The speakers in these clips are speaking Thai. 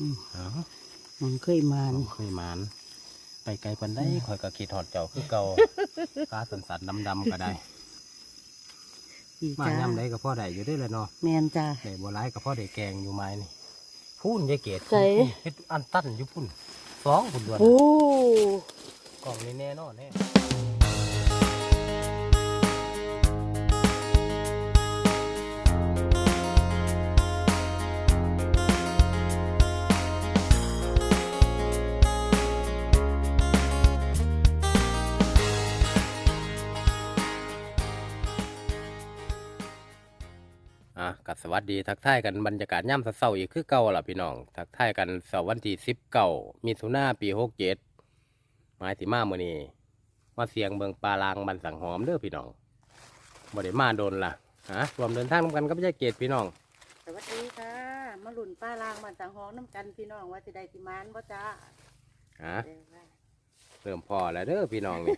อืมเอ้ามันเคยมานเคยหมาน ไปไกลปันได้คอยก็คิดหอดเจ้าคือเก่าตาสันสันดำดำๆก็ได้อีมาจ้าย่ำได้ก็พ่อได้อยู่ได้อเลยเนาะแมนจ้าได้บัวร้ายก็พ่อได้แกงอยู่ไม้นี่พูนยายเกดใส่เฮ็ดอันตันอยู่พุ่นสองพุ่นด้วยโอ้กล่องนี้แน่นอนแน่ สวัสดีทักทายกันบรรยากาศย่ำเศร้าๆอีกคือเก่าล่ะพี่น้อง ทักทายกันเสาร์วันที่สิบเก้ามิถุนาปีหกเจ็ดหมายสิมาเมื่อนี้มาเสียงเบิงปลาลางบันสังหอมเด้อพี่น้องบ่ได้มาโดนล่ะฮะรวมเดินทางนำกันก็ไม่ใช่เกตพี่น้อง สวัสดีค่ะ มาหลุนป้าลางมันสังหองน้ำกันพี่น้องว่าจะได้สิมานบ่จ้าฮะเด้อค่ะเริ่มพอแล้วเด้อพี่น้องนี่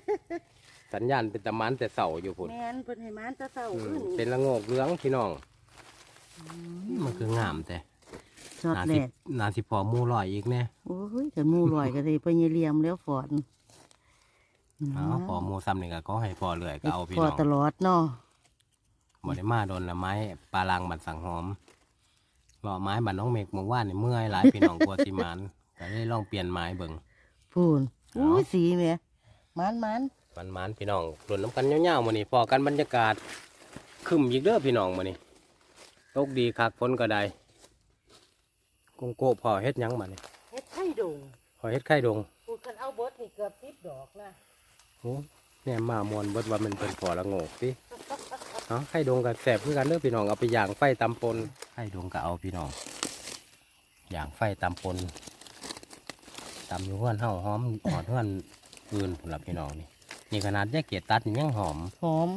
สัญญาณเป็นตะมันแต่เสาอยู่พุ่นแมนเพิ่นให้มานจะเศร้าอืขึ้มนเป็นละโงกเหลืองพี่น้องอื มันคืองามแต่ชอบนาแดสิดนาสิพอหมูลอยอีกแน่โอ้ยกันหมูลอยก็ได้ไปเยเลียมแล้วฝอนเอาพอหมูซ้ำนี่ก็ขอให้พอเรื่อยก็เอาพี่พอน้องตลอดเนาะบ่ได้มาโดนละไม้ปลาลางบันสังหอมรอไม้บันน้องเมกเมื่อวานนี่เมื่อยหลายพี่น้องกลัวสิมานก็เลยลองเปลี่ยนไม้เบิ่ง พูนเอา อุ้ยสีแม่มานมานมันมันๆพี่น้องหล่นน้ำกันยาวๆมื้อนี้พอกันบรรยากาศครึมอีกเด้อพี่น้องมื้อนี้ ตกดีคักฝนก็ได้กงโก้พอเฮ็ดหยังมาเนี่ยเฮ็ดไข่ดงพอเฮ็ดไข่ดงพูดกันเอาบดนี่เกือบสิบดอกนะโอ้แน่มามวนเบิดว่ามันเป็นพอละโงกสิเอาไข่ดงกับแสบคือกันเด้อพี่น้องเอาไปย่างไฟตำปนไข่ดงก็เอาพี่น้องย่างไฟตำปนตำอยู่เฮือนเฮาหอมหอดเฮือนอื่นพุ่นล่ะพี่น้องนี่นี่ขนาดแยกเกียรตัดนี่ยังหอมหอม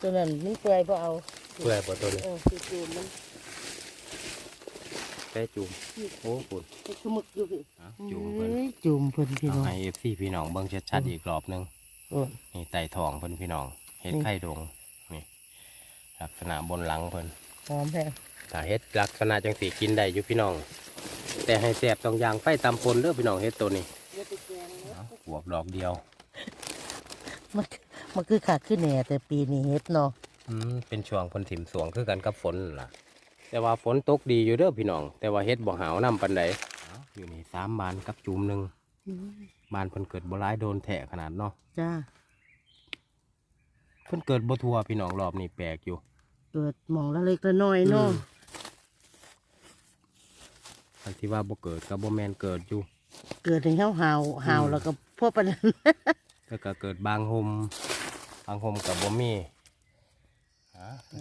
ตัวนั้นมันเปื่อยพอเอา เปื่อยบ่ตัวนี้เออจูมๆมันแต้จุ่มโอ้พุ่นมันคือหมึกอยู่พี่เอาจุ่มเพิ่นเอ้ยจุ่มเพิ่นพี่เอาน้องให้เอฟซีพี่น้องเบิ่งชัดๆอีกรอบหนึงโอ้ยนี่ไต่ทองเพิ่นพี่น้องเฮ็ดนี่ไข่ดงนี่ลักษณะบนหลังเพิ่นหอมแท้ถ้าเฮ็ดลักษณะจังสีกินได้อยู่พี่น้อง แต่ให้แซ่บต้องย่างไฟตำปนเด้อพี่น้องเฮ็ดตัวนี้เดี๋ยวไปแกงเนาะเอาบวบดอกเดียวมันมันคือขาดขึ้นแหน่แต่ปีนี้เฮ็ดเนาะ อืมเป็นช่วงเพิ่นถิ่มสวงคือกันกับฝนนั่นล่ะ แต่ว่าฝนตกดีอยู่เด้อพี่น้อง แต่ว่าเฮ็ดบ่หาวน้ำปานใดเอาอยู่นี่สามบานกับจุ่มหนึงบานเพิ่นเกิดบ่ร้ายโดนแทะขนาดเนาะจ้าเพิ่นเกิดบ่ทั่วพี่น้องรอบนี้แปลกอยู่ เกิดหมองละเล็กละน้อยเนาะอืมอันที่ว่าบ่เกิดก็บ่แม่นเกิดอยู่ เกิดให้เฮาหาวหาวอืมแล้วก็พวกปานนั้นแล้วก็เกิดบางหมบางหมกับบ่มีฮะ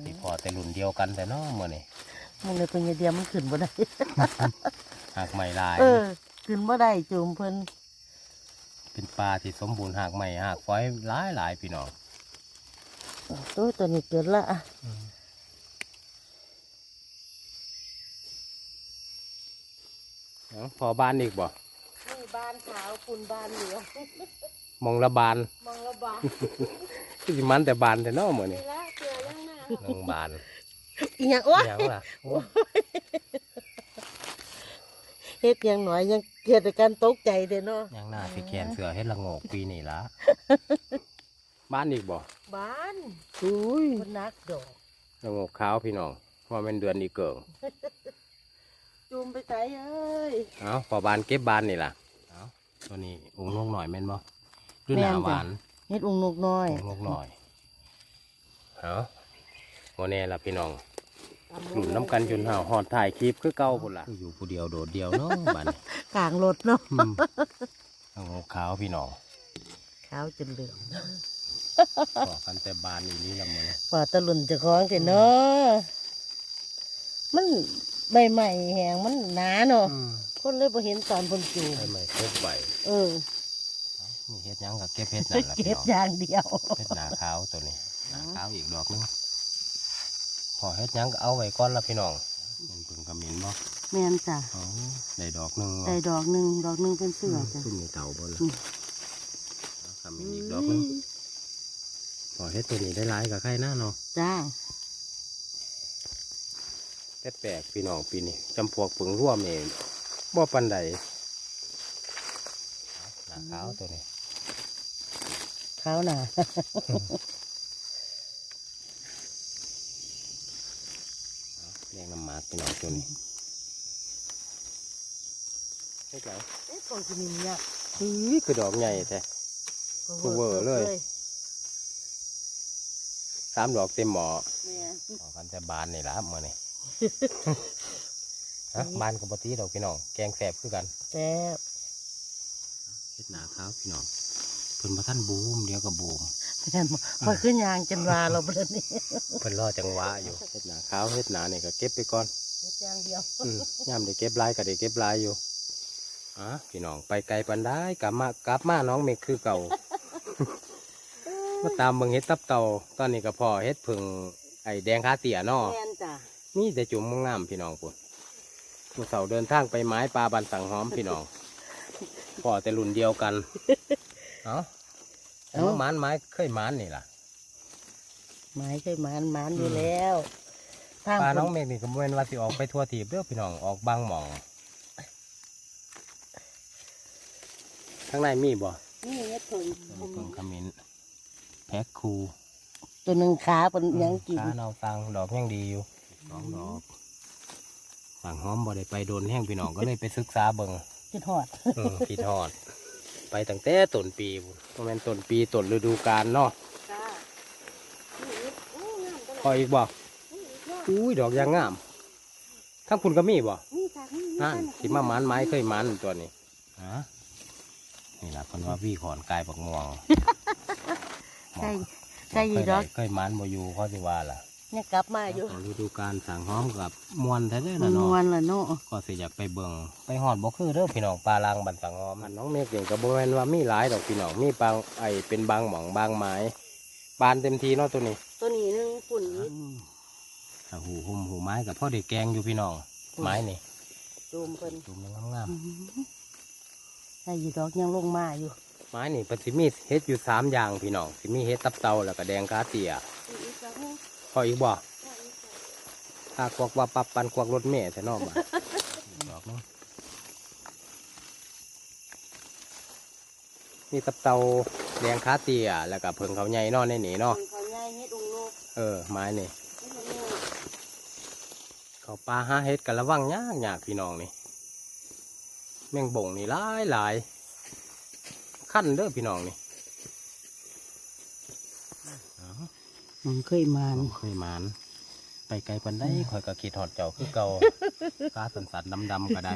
สิพอแต่รุ่นเดียวกันแต่เนาะมื้อนี้มันเลยเป็นเดียมมันขึ้นบ่ได้ หากใหม่ลาย เออขึ้นบ่ได้จุ่มเพิ่นเป็นปลาที่สมบูรณ์หากใหม่หากฝอยหลายหลายพี่น้องตัวตัวนี้เกิดละอะเอ้าพอบ้านอีกบ่นี่บานขาวคุณบานเหลืองมองละบาน มองละบานคือสิมันแต่บานแต่เนาะมื้อนี้นี่ละเจอยังห น้าน้องบานอีหยังโอ้ยหยังล่ะโอ้เฮ็ดยังหน่อยยังเกิดอาการตกใจเด้อเนาะหยังหน้าสิแขนเสือเฮ็ดละโงกปีนี้ละบ้านอีกบ่บานอุ้ยคนนักดอกละโงกขาวพี่น้องว่าเป็นเดือนอีเกิงจุ่มไปใส่เอ้ยเอาพอบานเก็บบานนี่ล่ะเอาตัวนี้อุ้งนกหน่อยแม่นบ่หรือหนาแม่นจ้ะหวานเฮ็ดองค์นกน้อยอุ้งนกหน่อยเอา โมแน่ล่ะพี่น้องหลุนน้ำกันจนห่าวหอดถ่ายคลิปคือเก่าพุ่นล่ะอยู่ผู้เดียวโดดเดียวเนาะบัดนี้กลางรถเนาะอืมเอางกขาวพี่น้องขาวจนเหลืองบอกกันแต่บานอีนี้ละมื้อนี้ปอตะลุนเจะคล้าของกันเนาะมันใบใหม่แหงมันหนาเนาะอืมคนเลยบ่เห็นตอนเพิ่นจูมใช่ไหมครบใบเออนี่เฮ็ดหยังกับเก็บเฮ็ดนั่นล่ะพี่เก็บน้องอย่างเดียวเฮ็ดหนาขาวตัวนี้หนาขาวอีกดอกหนึง พอเฮ็ดหยังก็เอาไว้ก่อนละพี่น้องมันเพิ่งกระมินบ่แม่นจ้ะอ๋อได้ดอกหนึงได้ดอกหนึ่งดอกหนึ่งเป็นเสือจ้ะ ขึ้นในเต่าบ่ล่ะอืม เอากระมินอีกดอกหนึงพอเฮ็ดตัวนี้ได้หลายกับใครหน้าเนาะจ้าแต่แปลกพี่น้องปีนี้จำพวกปึงร่วมนี่บ่ปันใดหนาขาวตัวนี้ขาวหนา เรียกน้ำหมากพี่น้องตัวนี้เฮ็ดไหนเอ๊ะกองกินเนี่ยอื้อคือดอกใหญ่แท้เวอร์เลยสามดอกเต็มหมอแม่ออกกันแต่บานนี่ละมื่อนี่ฮะบานกับปกติดอกพี่น้อง แกงแสบคือกันแซ่บเฮ็ดหนาขาวพี่น้อง เพิ่นมาท่านบูมเดี๋ยวก็บูมไม่ใช่พอขึ้นยางจนวาเราประเด็นนี้เพิ่นรอจังหวะอยู่เฮ็ดหนาขาวเฮ็ดหนานี่ก็เก็บไปก่อนเฮ็ดอย่างเดียวอืมย่ามได้เก็บหลายก็ได้เก็บหลายอยู่อะพี่น้องไปไกลปันได้กลับมากลับมาน้องเมฆคือเก่ามาตามเบิ่งเฮ็ดตับเต่าตอนนี้ก็พอเฮ็ดผึ่งไอ้แดงคาเตียเนาะแม่นจ้ะนี่แต่จุ่มงามพี่น้องพุ่นผู้เสาเดินทางไปไม้ปลาบันสังหอมพี่น้องพอแต่รุ่นเดียวกัน เอ้าเอาหมานไม้เคยหมานนี่ล่ะไม้เคยหมานหมานอยู่แล้วทางปลาน้องคนเมฆนี่ก็บ่แม่นว่าสิออกไปทั่วทีบเด้อพี่น้องออกบางหม่องข้างในมีบ่นี่เฮ็ดผงเพิ่งขมิ้นแพ็คคูตัวหนึ่งขาเป็นหยังกิน ขาเนาตังดอกยังดีอยู่สองดอกสั่งหอมบ่ได้ไปโดนแห้งพี่น้องก็เลยไปศึกษาเบิ่งคิดฮอด อืมพี่ทอด ไปตั้งแต่ต้นปีพุ่นประมาณต้นปีต้นฤดูกาลเนาะจ้าพออีกบ่อุ้ยดอกยางงามทั้งคุณก็มีบ่นี่จ้ะนี่นั่นที่มาหมันไม้เคยหมันตัวนี้ฮะนี่ล่ะคนว่าพี่ขอนกายปักม่วงใช่ใช่ยีดอกเคยหมันบ่อยู่เขาสิว่าล่ะ เนี่ยกลับมาอยู่ต้นฤดูกาลสั่งหอมกับมวนแท้ๆมันะนเนาะวนละเนาะก็สิอยากไปเบิ่งไปหอดบ่คือเด้อพี่น้องปลาลางบันสังหอมอันน้องเมฆเองก็บ่แม่นว่ามีหลายดอกพี่น้องมีบางไอเป็นบางหม่องบางไม้บานเต็มทีเนาะตัวนี้ ตัวนี้หนึงฝุ่นนิดถ้าหูหุ่มหูไม้กับพ่อเด็กแกงอยู่พี่น้องไม้นี่จูมเพิ่นดูมันงามใช่ยีดอกยังลงมาอยู่ๆไม้นี่เพิ่นสิมีเฮ็ดอยู่สามอย่างพี่น้องสิมีเฮ็ดตับเตาแล้วก็แดงกาเตีย พออีกบ่ถ้าควักว่าปับปันควักรถเมล์แต่นอกบ้านดอกเนาะมีตับเตาแดงคาเตียแล้วก็เพิงเขาใหญ่เนอนในนี่เนาะเขาใหญ่เฮ็ดองโลกเออไม้นี่เขาปลาหาเฮ็ดกันระวังยากยากพี่น้องนี่แมงบ่งนี่หลายหลายขั้นเด้อพี่น้องนี่อ้าว มันเคยมาผมเคยหมาน ไปไกลปันได้ข่อยก็ขีดหอดเจ้าคือเก่ากาสันสันดำดำๆก็ได้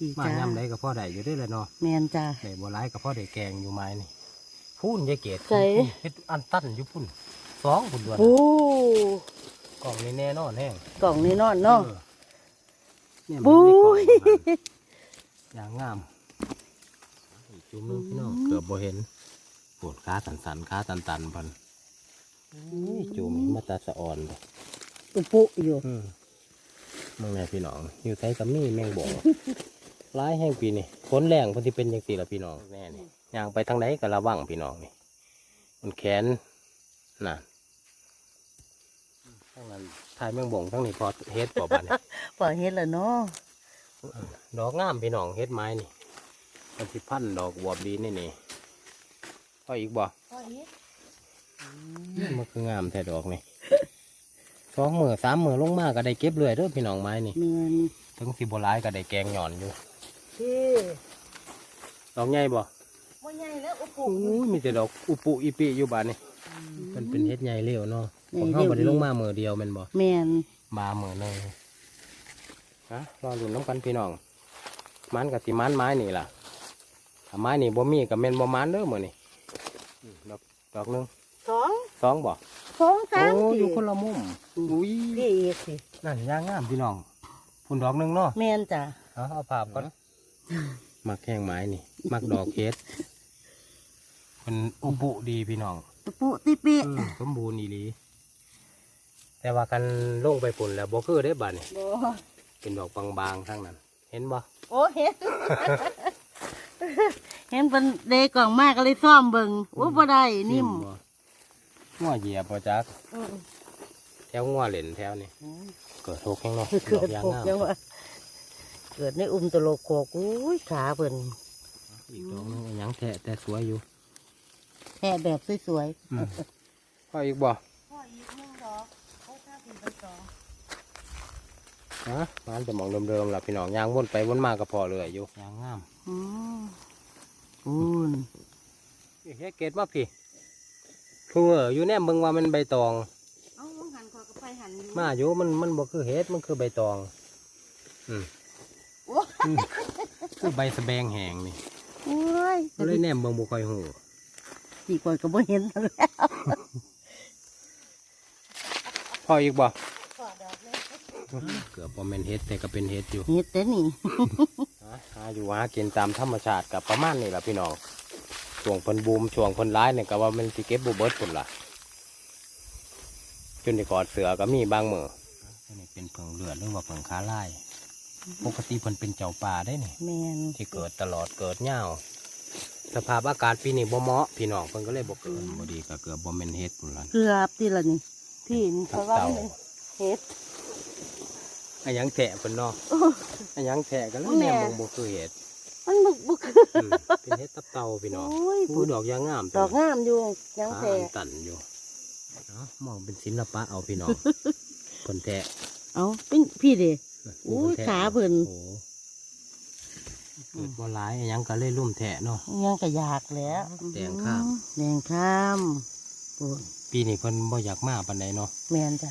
อีมาจ้าย่ำได้กับพ่อได้อยู่ได้อเลยเนาะแมนจ้า ได้บัวร้ายกับพ่อได้แกงอยู่ไม้นี่พุ่นยายเกดใส่ เฮ็ดอันตันอยู่พุ่นสองพุ่นด้วยโอ้กล่องนี่แน่นอนแห้งกล่องนี่นอนเนาะออเนี่ยบุ้มันยในกล่องมันอย่างงามอีกจุ่มหนึงพี่น้องเกือบบ่เห็นปวดขาสันสันๆขาตันตันๆพัน อุ้ยจุ่มมาตาสะอ่อนเลยอุปุอยู่อืมมึงแม่พี่น้องอยู่ไทยกับมีแมงบ่ร้ายแห้งปีนี่ฝนแรงเพิ่นสิเป็นจังซี่ล่ะพี่น้องแน่นี่ย่างไปทางไหนก็ระวังพี่น้องนี่มันแขนน่ะทั้งนั้นทายแมงบ่งทั้งนี้พอเฮ็ดบ่บัดนี้ปล่อยเฮ็ดละเนาะดอกงามพี่น้องเฮ็ดไม้นี่มันสิพันดอกบวบดีนี่นี่พออีกบ่ปล่อยเฮ็ด มันคืองามแท้ดอกนี่สองมือสามมือลงมาก็ได้เก็บเรื่อยเด้อพี่น้องไม้นี่แมนถึงสิบ่ร้ายก็ได้แกงหย่อนอยู่ที่ดอกใหญ่บ่ว่าใหญ่แล้วอุปุโอ้ยมีแต่ดอกอุปุอีปิอยู่บ้านนี่มันเป็นเฮ็ดใหญ่เร็วเนาะใหญ่ของเร็เฮาวบ่ได้ลงมามือเดียวแม่นบ่แมนมามือหนึงฮะรอลุ้นน้ำกันพี่น้องมันกับติมันไม้นี่ล่ะถ้าไม้นี่บ่มีกับแม่นบ่มันเด้อมื้อนี่อืมดอกดอกหนึง สองสองบ่สองสามโอ้สี่อยู่คนละมุมอุ้ยพี่อีกสินั่นย่างงามพี่น้องพุ่นดอกหนึงเนาะแมนจ้ะเอาเอาภาพก่อนมักแข้งไม้นี่ มักดอกเฮ็ดเป็นอุปุดีพี่น้องอุปุติปิอืมสมบูรณ์อีหลีแต่ว่ากันลงไปปุ่นแล้วบ่คือได้บัดนี่บ่เป็นดอกบางๆทั้งนั้น เห็นบ่โอ้เฮ็ดเห็นเป็นเดกล่องมากก็เลยซ่อมเบิ่งโอ้บ่ได้นิ่มบ่ งัวเหยียบบ่จักอืมแถวงัวเหล่นแถวนี่เกิดทุกข์แห้งเนาะเกิดอดกยางพกงามยังว่าเกิดในอุ้มตะโลกโคกอุ้ยขาเพิ่นอีกดอกหนึงอันหยังแทะแต่สวยอยู่แห่แบบสวยอืมพออีกบ่ๆพ่ออีกหนึ่งดอกเขาถ้าเป็นไปสองฮะมันจะมองเดิมๆล่ะพี่น้องย่างวนไปวนมาก็พอเลยอยู่ย่างงามอืมอุ้นเฮ็ดเกตมาพี่ คืออยู่แนมเบิ่งว่ามันใบตอง เอาลงหันคอกับไปหันอยู่มาอยู่มันมันบ่คือเฮ็ดมันคือใบตอง อืมโอ้ยอืมคือใบสะแบงแห้งนี่โอ้ยก็เลยแนมเบิ่งบ่ค่อยหูสีก่อยก็บ่เห็นแล้วพออีกบ่ขอดอกเลยเกือบบ่แม่นเฮ็ดแต่ก็เป็นเฮ็ดอยู่เฮ็ดแต่นี่หาหาอยู่หากินตามธรรมชาติกับประมาณนี้ล่ะพี่น้อง ช่วงเพิ่นบูมช่วงเพิ่นร้ายเนี่ยก็ว่ามันสิเก็บบ่เบิดพุ่นล่ะจนได้กอดเสือก็มีบางมื้ออันนี้เป็นเพิงเลือดหรือว่าเพิงขาลายปกติเพิ่นเป็นเจ้าป่าได้นี่แมนที่เกิดตลอดเกิดยาวสภาพอากาศปีนี้บ่เหมาะพี่น้องเพิ่นก็เลยบ่เกิดบ่ดีก็เกือบบ่แม่นเฮ็ดพุ่นล่ะเกือบที่ละนี่พี่นี่เพราะว่ามันเป็นเฮ็ดอันหยังแทะเพิ่นเนาะโอ้อันหยังแทะก็เลยแม่แม่นบ่บ่คือเฮ็ดมัน บึกบึกอืมเป็นเฮ็ดตับเต่าพี่น้องโอ้ยผู้ดอกยางงามดอกงามอยู่ยังขาแท้อันตันอยู่เนาะมองเป็นศิลปะเอาพี่น้องเพิ่นแทะเอาเป็นพี่เด้นะโอ้ยแทะขาเพิ่นโอ้เกิดบ่หลายอันหยังก็เลยลุ่มแทะเนาะยังก็อยากแหล้วแดงข้ามแดงข้ามโอ้ยปีนี้เพิ่นบ่อยากมาปานใดเนาะแม่นจ้ะ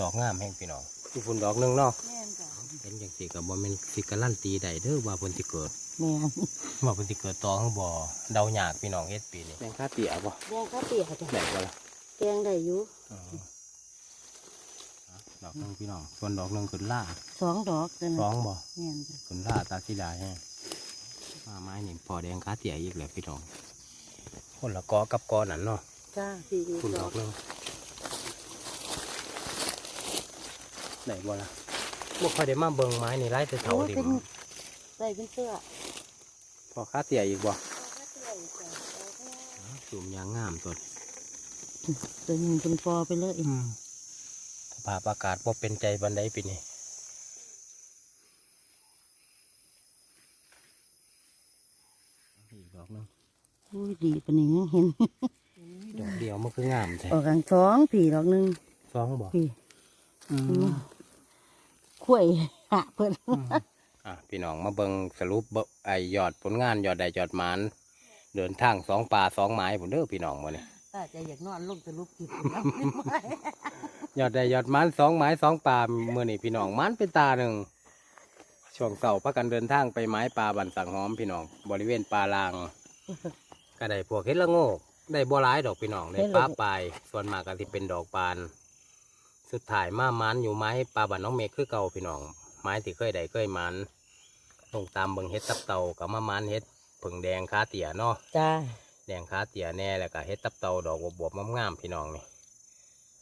ดอกงามแห่งพี่น้องคือฝุ่นดอกหนึงเนาะแม่นจ้ะ เป็นจังซี่ก็บ่แม่นสิการันตีได้เด้อว่าเพิ่นสิเกิดแม่นว่าเพิ่นสิเกิดต่อข้างบ่เดายากพี่น้องเฮ็ดปีนี้แตงค่าเตี้ยบ่แดงข้าวเปียกจ้ะแม่นบ่ล่ะแกงได้อยู่อ๋อดอกหนึงพี่น้องส่วนดอกหนึงขึ้นล่าสองดอกจ้ะสนะองบ่แม่นจ้ะขึ้นล่าตาสีดาแห้งมาไม้นี่พอแดงค่าเตี้ยอีกแล้วพี่น้องคนละกอกับกอนั่นเนาะ จ้าพี่ดีคุณดดออกกหนึงไหนบ่ล่ะ บ่ค่อยได้มาเบิ่งไม้นี่ไล่แต่เถาโอ้ยดิเป็นใส่เป็นเสื้อพอค่าเตี้ยอีกบ่ดอกข้าวเปียกจ้ะดอกงามสูมยางงามตัวนี้ตัวหนึงเป็นฟอไปเลยสภาพอากาศบ่เป็นใจบันไดปีนี้อีกดอกหนึงอุ้ยดีปานนี้ยังเห็นดอกเดียวมันคืองามแท้ออกกลางท้องผีดอกหนึงสองบ่พี่อืม ข่วยหะเพิ่นอะพี่น้องมาเบิ่งสรุปเบิ่งไอยอดผลงานยอดใดยอดหมานเดินทางสองป่าสองไม้ผมเด้อพี่น้องมื้อนี้ถ้าจะอยากนอนลงจะลุกกินน้ำยอดใดยอดหมานสองไม้สองป่ามื้อนี้พี่น้องหมันเป็นตาหนึ่งช่วงเสาร์พากันเดินทางไปไม้ป่าบันสังหอมพี่น้อง บริเวณป่าลางก็ได้พวกเห็ดละโงกได้บัวร้ายดอกพี่น้องได้ปลาปลายส่วนมากก็ที่เป็นดอกปาน สุดท้ายมามันอยู่ไม้ปลาบันน้องเมฆคือเก่าพี่น้อง ไม้ที่เคยได้เคยมันลงตามเบิ่งเฮ็ดตับเต่ากับมามันเฮ็ดผึ่งแดงขาเตี่ยเนาะจ้าแดงขาเตี่ยแน่แล้วก็เฮ็ดตับเต่าดอกบวบๆงามๆพี่น้องนี่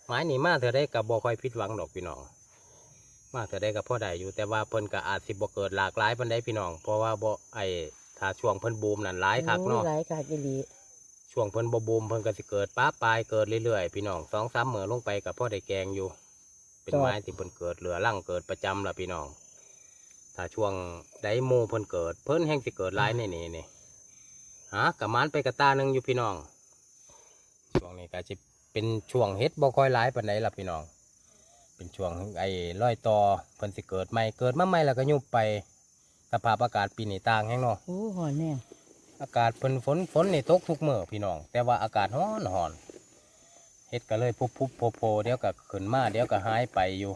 ไม้นี่มาเธอได้กับบ่ค่อยผิดหวังดอกพี่น้อง มาเธอได้กับพ่อได้อยู่แต่ว่าเพิ่นก็อาจสิบ่เกิดหลากหลายปานใดพี่น้อง เพราะว่าบ่ไอ้ถ้าช่วงเพิ่นบูมนั่นหลายคักเนาะหลายคักอีหลี ช่วงเพิ่นบบูมเพิ่นก็สิเกิดป้าปลายเกิดเรื่อยๆพี่น้องสองสามเหมือลงไปกับพ่อได้แกงอยู่ เป็นไม้ที่เพิ่นเกิดเหลือร่างเกิดประจำละพี่น้อง ถ้าช่วงไดโมเพิ่นเกิด เพิ่นแห่งสิเกิดหลายในนี่นี่ฮะกับมันไปกระตาหนึ่งอยู่พี่น้อง ช่วงนี้ก็จะเป็นช่วงเฮ็ดบ่ค่อยหลายปานใดละพี่น้อง เป็นช่วงไอ้ร้อยต่อเพิ่นสิเกิดใหม่เกิดมาใหม่แล้วก็ยุบไปสภาพอากาศปีนี้ต่างแห้งเนาะโอ้หอนแน่ อากาศเพิ่นฝนฝนนี่ตกทุกเมื่อพี่น้อง แต่ว่าอากาศร้อนร้อนเฮ็ดก็เลยพุบพุบโพโพเดี๋ยวก็ขึ้นมาเดี๋ยวก็หายไปอยู่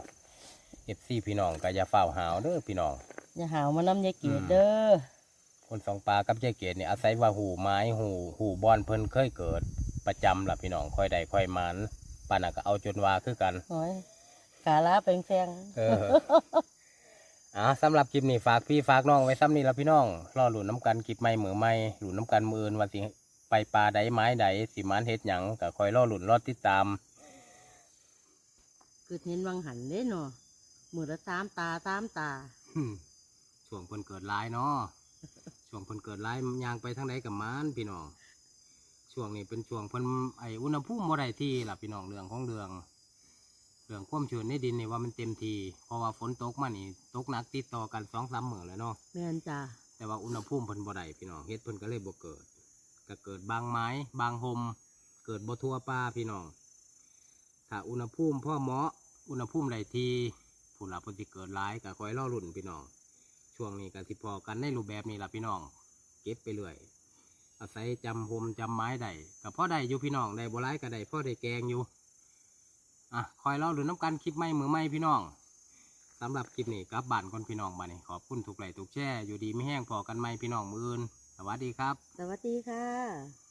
เอฟซีพี่น้องก็อย่าเฝ้าวหาวเด้อพี่น้องอย่าหาวมานำยายเกียรอืมเด้อคนสองปลากับยายเกดนี่อาศัยว่าหูไม้หูหูบอนเพิ่นเคยเกิดประจำล่ะพี่น้องค่อยได้ค่อยมันปานน่ะก็เอาจนว่าคือกันโอ้ยขาลาแปลงแซงเออ อ่าสำหรับคลิปนี้ฝากพี่ฝากน้องไว้ซ้ำนี้ละพี่น้องรอหลุนน้ำกันคลิปใหม่เหมือใหม่หลุนน้ำกันมืออื่นว่าสิไปปลาใดไม้ใดสิมันเฮ็ดหยังก็คอยรอหลุนรอติดตามคือเห็นวังหันเด้เนาะมือละสามตาสามตาอืมช่วงเพิ่นเกิดร้ายเนาะช่วงเพิ่นเกิดร้ายยางไปทางใดกับมันพี่น้องช่วงนี้เป็นช่วงเพิ่นไออุณหภูมิบ่ได้ที่ล่ะพี่น้องเรื่องของเรื่อง เรื่องความชื้นในดินนี่ว่ามันเต็มทีเพราะว่าฝนตกมานี่ตกหนักติดต่อกันสองสามมื้อแล้วเนาะแม่นจ้าแต่ว่าอุณหภูมิเพิ่นบ่ได้พี่น้องเฮ็ดเพิ่นก็เลยบ่เกิดก็เกิดบางไม้ บางหมเกิดบ่ทั่วป่าพี่น้องถ้าอุณหภูมิพ่อเหมาะอุณหภูมิใดที่ผู้หลับเพิ่นสิเกิดหลายก็คอยรอรุ่นพี่น้องช่วงนี้ก็สิพอกันในรูปแบบนี้ล่ะพี่น้อง เก็บไปเรื่อยอาศัยจำหมจำไม้ได้ก็พอได้อยู่พี่น้องได้บ่หลายก็ได้พอได้แกงอยู่ อะคอยรอรุ่นน้ำกันคลิปใหม่มือใหม่พี่น้องสำหรับคลิปนี้กลับบ้านก่อนพี่น้องมานี่ขอบคุณทุกไลค์ทุกแช่อยู่ดีไม่แห้งพอกันไหมพี่น้องมืออื่นสวัสดีครับ สวัสดีค่ะ